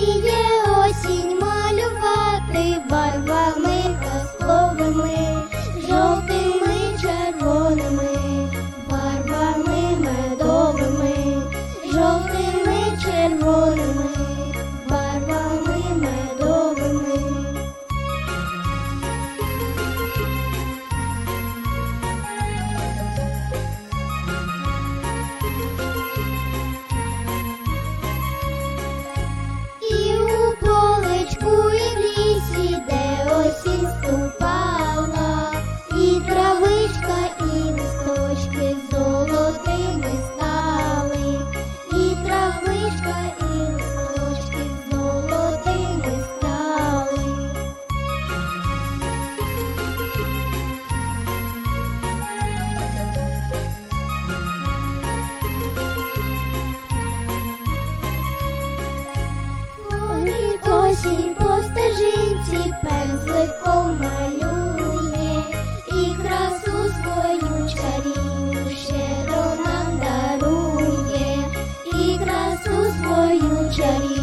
Y осінь по стежинці пензликом малює, і красу свою чарівну щиро нам дарує, і красу свою чарівну